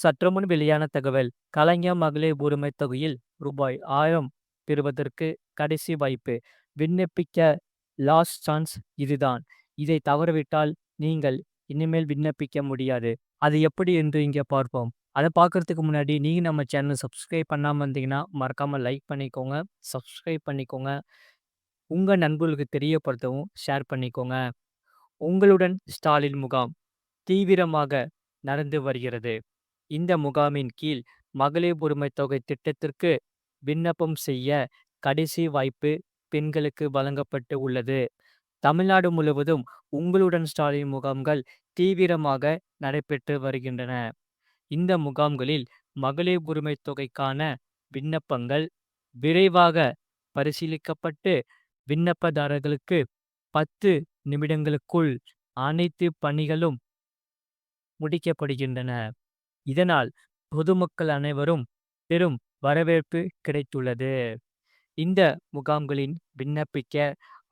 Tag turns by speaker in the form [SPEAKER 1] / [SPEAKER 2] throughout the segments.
[SPEAKER 1] சற்றுமுன் வெளியான தகவல் கலைஞர் மகளிர் உரிமை தொகையில் ரூபாய் ஆயிரம் பெறுவதற்கு கடைசி வாய்ப்பு. விண்ணப்பிக்க லாஸ்ட் சான்ஸ் இதுதான். இதை தவறவிட்டால் நீங்கள் இனிமேல் விண்ணப்பிக்க முடியாது. அது எப்படி என்று இங்கே பார்ப்போம். அதை பார்க்கறதுக்கு முன்னாடி நீங்கள் நம்ம சேனல் சப்ஸ்கிரைப் பண்ணாமல் இருந்தீங்கன்னா மறக்காமல் லைக் பண்ணிக்கோங்க சப்ஸ்கிரைப் பண்ணிக்கோங்க. உங்கள் நண்பர்களுக்கு தெரியப்படுத்தவும் ஷேர் பண்ணிக்கோங்க. உங்களுடன் ஸ்டாலின் முகாம் தீவிரமாக நடந்து வருகிறது. இந்த முகாமின் கீழ் மகளிர் உரிமை தொகை திட்டத்திற்கு விண்ணப்பம் செய்ய கடைசி வாய்ப்பு பெண்களுக்கு வழங்கப்பட்டு உள்ளது. தமிழ்நாடு முழுவதும் உங்களுடன் ஸ்டாலின் முகாம்கள் தீவிரமாக நடைபெற்று வருகின்றன. இந்த முகாம்களில் மகளிர் உரிமை தொகைக்கான விண்ணப்பங்கள் விரைவாக பரிசீலிக்கப்பட்டு விண்ணப்பதாரர்களுக்கு பத்து நிமிடங்களுக்குள் அனைத்து பணிகளும் முடிக்கப்படுகின்றன. இதனால் பொதுமக்கள் அனைவரும் பெரும் வரவேற்பு கிடைத்துள்ளது. இந்த முகாம்களின் விண்ணப்பிக்க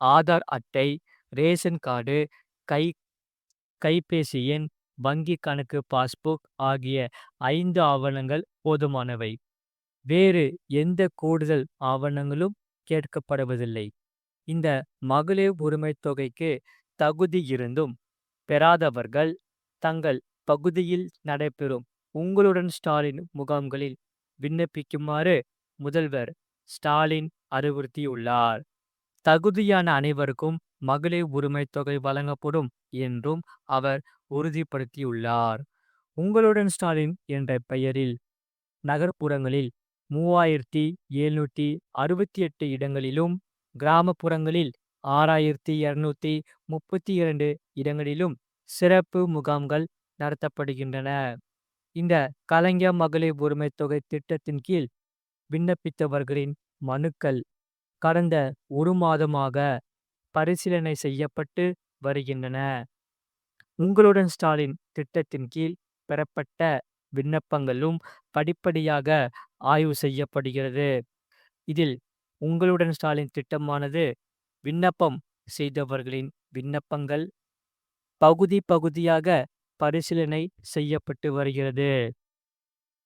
[SPEAKER 1] ஆதார் அட்டை ரேஷன் கார்டு கை கைபேசி எண் வங்கி கணக்கு பாஸ்புக் ஆகிய ஐந்து ஆவணங்கள் போதுமானவை. வேறு எந்த கூடுதல் ஆவணங்களும் கேட்கப்படுவதில்லை. இந்த மகளிர் உரிமை தொகைக்கு தகுதி இருந்தும் பெறாதவர்கள் தங்கள் பகுதியில் நடைபெறும் உங்களுடன் ஸ்டாலின் முகாம்களில் விண்ணப்பிக்குமாறு முதல்வர் ஸ்டாலின் அறிவுறுத்தியுள்ளார். தகுதியான அனைவருக்கும் மகளிர் உரிமை தொகை வழங்கப்படும் என்றும் அவர் உறுதிப்படுத்தியுள்ளார். உங்களுடன் ஸ்டாலின் என்ற பெயரில் நகர்ப்புறங்களில் மூவாயிரத்தி எழுநூற்றி அறுபத்தி எட்டு இடங்களிலும் கிராமப்புறங்களில் ஆறாயிரத்தி இருநூத்தி முப்பத்தி இரண்டு இடங்களிலும் சிறப்பு முகாம்கள் நடத்தப்படுகின்றன. இந்த கலைஞர் மகளிர் உரிமை தொகை திட்டத்தின் கீழ் விண்ணப்பித்தவர்களின் மனுக்கள் கடந்த ஒரு மாதமாக பரிசீலனை செய்யப்பட்டு வருகின்றன. உங்களுடன் ஸ்டாலின் திட்டத்தின் கீழ் பெறப்பட்ட விண்ணப்பங்களும் படிப்படியாக ஆய்வு செய்யப்படுகிறது. இதில் உங்களுடன் ஸ்டாலின் திட்டமானது விண்ணப்பம் செய்தவர்களின் விண்ணப்பங்கள் பகுதி பகுதியாக பரிசீலனை செய்யப்பட்டு வருகிறது.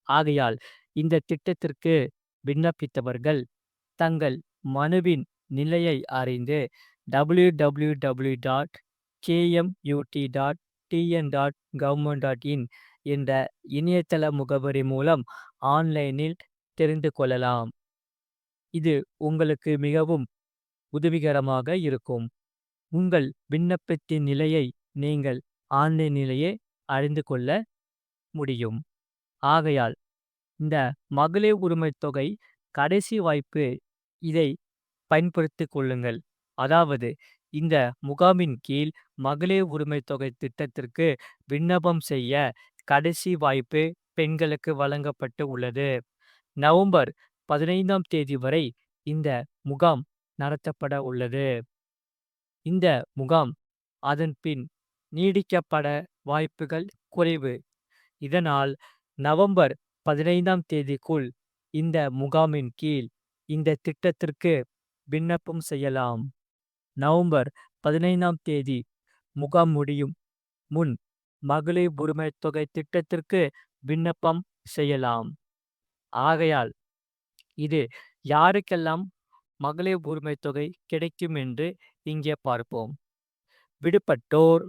[SPEAKER 1] ஆகையால் இந்த திட்டத்திற்கு விண்ணப்பித்தவர்கள் தங்கள் மனுவின் நிலையை அறிந்து W W W dot KMUT dot TN dot government dot in என்ற இணையதள முகவரி மூலம் ஆன்லைனில் தெரிந்து கொள்ளலாம். இது உங்களுக்கு மிகவும் உதவிகரமாக இருக்கும். உங்கள் விண்ணப்பத்தின் நிலையை நீங்கள் ஆன்லைனிலேயே அறிந்து கொள்ள முடியும். ஆகையால் இந்த மகளிர் உரிமை தொகை கடைசி வாய்ப்பு இதை பயன்படுத்திக் கொள்ளுங்கள். அதாவது இந்த முகாமின் கீழ் மகளிர் உரிமை தொகை திட்டத்திற்கு விண்ணப்பம் செய்ய கடைசி வாய்ப்பு பெண்களுக்கு வழங்கப்பட்டு உள்ளது. நவம்பர் பதினைந்தாம் தேதி வரை இந்த முகாம் நடத்தப்பட உள்ளது. இந்த முகாம் அதன் பின் நீடிக்கப்பட வாய்ப்புகள் குறைவு. இதனால் நவம்பர் பதினைந்தாம் தேதிக்குள் இந்த முகாமின் கீழ் இந்த திட்டத்திற்கு விண்ணப்பம் செய்யலாம். நவம்பர் பதினைந்தாம் தேதி முகாம் முடியும் முன் மகளிர் உரிமை தொகை திட்டத்திற்கு விண்ணப்பம் செய்யலாம். ஆகையால் இது யாருக்கெல்லாம் மகளிர் உரிமை தொகை கிடைக்கும் என்று இங்கே பார்ப்போம். விடுபட்டோர்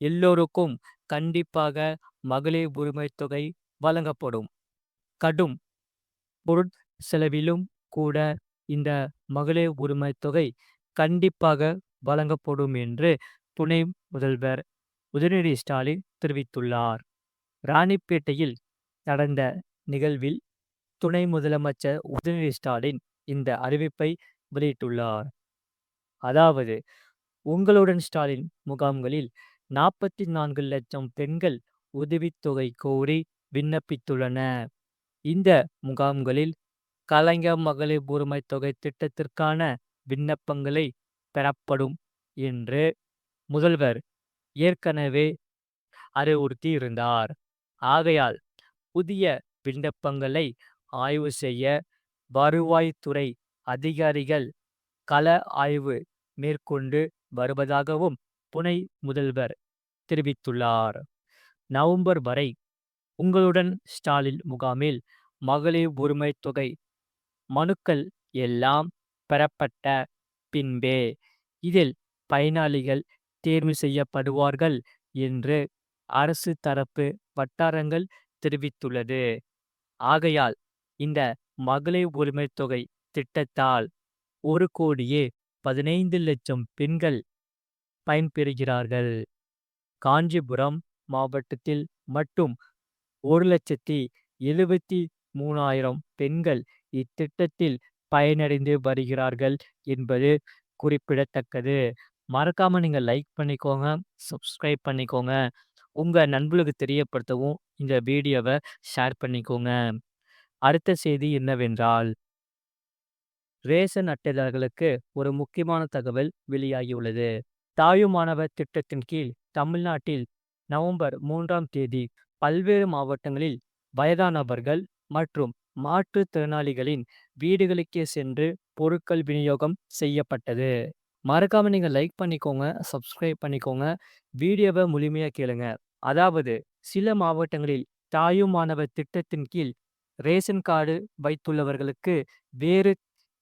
[SPEAKER 1] எல்லோருக்கும் கண்டிப்பாக மகளிர் உரிமை தொகை வழங்கப்படும். கடும் பொருட் செலவிலும் கூட இந்த மகளிர் உரிமை தொகை கண்டிப்பாக வழங்கப்படும் என்று துணை முதல்வர் உதயநிதி ஸ்டாலின் தெரிவித்துள்ளார். ராணிப்பேட்டையில் நடந்த நிகழ்வில் துணை முதலமைச்சர் உதயநிதி ஸ்டாலின் இந்த அறிவிப்பை வெளியிட்டுள்ளார். அதாவது உங்களுடன் ஸ்டாலின் முகாம்களில் நாற்பத்தி நான்கு லட்சம் பெண்கள் உதவித்தொகை கோரி விண்ணப்பித்துள்ளன. இந்த முகாம்களில் கலைஞர் மகளிர் உரிமை தொகை திட்டத்திற்கான விண்ணப்பங்களை பெறப்படும் என்று முதல்வர் ஏற்கனவே அறிவுறுத்தியிருந்தார். ஆகையால் புதிய விண்ணப்பங்களை ஆய்வு செய்ய வருவாய்த்துறை அதிகாரிகள் கள ஆய்வு மேற்கொண்டு வருவதாகவும் புனை முதல்வர் தெரிவித்துள்ளார் நவம்பர் வரை உங்களுடன் ஸ்டாலின் முகாமில் மகளிர் உரிமை தொகை மனுக்கள் எல்லாம் பெறப்பட்ட பின்பே இதில் பயனாளிகள் தேர்வு செய்யப்படுவார்கள் என்று அரசு தரப்பு வட்டாரங்கள் தெரிவித்துள்ளது. ஆகையால் இந்த மகளிர் உரிமை தொகை திட்டத்தால் ஒரு கோடியே பதினைந்து லட்சம் பெண்கள் பயன்பெறுகிறார்கள். காஞ்சிபுரம் மாவட்டத்தில் மட்டும் ஒரு லட்சத்தி எழுபத்தி மூணாயிரம் பெண்கள் இத்திட்டத்தில் பயனடைந்து வருகிறார்கள் என்பது குறிப்பிடத்தக்கது. மறக்காம நீங்கள் லைக் பண்ணிக்கோங்க, சப்ஸ்கிரைப் பண்ணிக்கோங்க. உங்கள் நண்பர்களுக்கு தெரியப்படுத்தவும் இந்த வீடியோவை ஷேர் பண்ணிக்கோங்க. அடுத்த செய்தி என்னவென்றால் ரேஷன் அட்டைதாரர்களுக்கு ஒரு முக்கியமான தகவல் வெளியாகியுள்ளது. தாயுமானவர் திட்டத்தின் கீழ் தமிழ்நாட்டில் நவம்பர் மூன்றாம் தேதி பல்வேறு மாவட்டங்களில் வயதானவர்கள் மற்றும் மாற்றுத்திறனாளிகளின் வீடுகளுக்கே சென்று பொருட்கள் விநியோகம் செய்யப்பட்டது. மறக்காம நீங்கள் லைக் பண்ணிக்கோங்க, சப்ஸ்கிரைப் பண்ணிக்கோங்க. வீடியோவை முழுமையாக கேளுங்க. அதாவது சில மாவட்டங்களில் தாயுமானவர் திட்டத்தின் கீழ் ரேஷன் கார்டு வைத்துள்ளவர்களுக்கு வேறு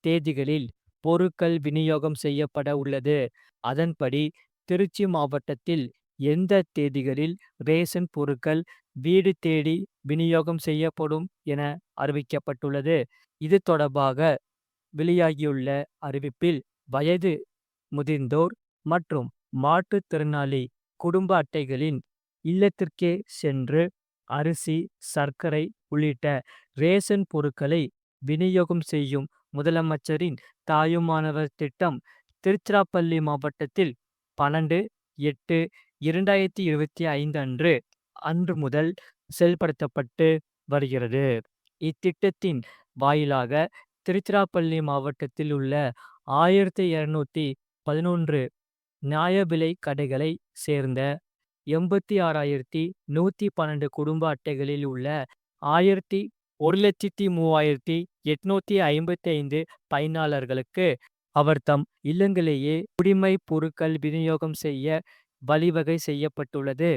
[SPEAKER 1] தேதிகளில் பொருட்கள் விநியோகம் செய்யப்பட உள்ளது. அதன்படி திருச்சி மாவட்டத்தில் எந்த தேதிகளில் ரேஷன் பொருட்கள் வீடு தேடி விநியோகம் செய்யப்படும் என அறிவிக்கப்பட்டுள்ளது. இது தொடர்பாக வெளியாகியுள்ள அறிவிப்பில் வயது முதிர்ந்தோர் மற்றும் மாற்றுத்திறனாளி குடும்ப அட்டைகளின் இல்லத்திற்கே சென்று அரிசி, சர்க்கரை உள்ளிட்ட ரேஷன் பொருட்களை விநியோகம் செய்யும் முதலமைச்சரின் தாயுமானவர் திட்டம் திருச்சிராப்பள்ளி மாவட்டத்தில் பன்னெண்டு எட்டு இரண்டாயிரத்தி இருபத்தி ஐந்து அன்று அன்று முதல் செயல்படுத்தப்பட்டு வருகிறது. இத்திட்டத்தின் வாயிலாக திருச்சிராப்பள்ளி மாவட்டத்தில் உள்ள ஆயிரத்தி இருநூத்தி பதினொன்று நியாய விலை கடைகளை சேர்ந்த எண்பத்தி ஆறாயிரத்தி நூத்தி பன்னெண்டு குடும்ப அட்டைகளில் உள்ள ஆயிரத்தி ஒரு லட்சத்தி மூவாயிரத்தி எட்நூத்தி ஐம்பத்தி ஐந்து பயனாளர்களுக்கு அவர் தம் இல்லங்களிலேயே குடிமை பொருட்கள் விநியோகம் செய்ய வழிவகை செய்யப்பட்டுள்ளது.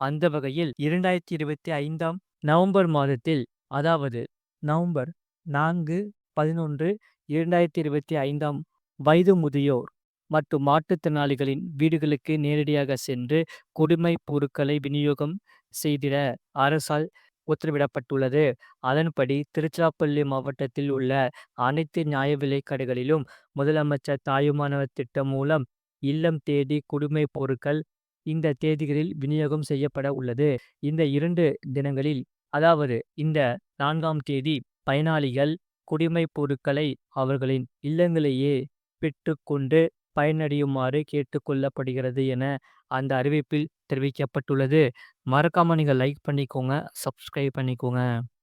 [SPEAKER 1] அந்த வகையில் இரண்டாயிரத்தி இருபத்தி ஐந்தாம் நவம்பர் மாதத்தில் அதாவது நவம்பர் நான்கு பதினொன்று இரண்டாயிரத்தி இருபத்தி ஐந்தாம் வயது முதியோர் மற்றும் மாற்றுத்திறனாளிகளின் வீடுகளுக்கு நேரடியாக சென்று குடிமை பொருட்களை விநியோகம் செய்திட அரசால் உத்தரவிடப்பட்டுள்ளது. அதன்படி திருச்சிராப்பள்ளி மாவட்டத்தில் உள்ள அனைத்து நியாய விலை கடைகளிலும் முதலமைச்சர் தாயுமானவர் திட்டம் மூலம் இல்லம் தேடி குடிமை பொருட்கள் இந்த தேதிகளில் விநியோகம் செய்யப்பட உள்ளது. இந்த இரண்டு தினங்களில் அதாவது இந்த நான்காம் தேதி பயனாளிகள் குடிமை பொருட்களை அவர்களின் இல்லங்களிலேயே பெற்றுக் கொண்டு பயனடையுமாறு கேட்டுக்கொள்ளப்படுகிறது என அந்த அறிவிப்பில் தெரிவிக்கப்பட்டுள்ளது. மறக்காம நீங்க லைக் பண்ணிக்கோங்க, சப்ஸ்கிரைப் பண்ணிக்கோங்க.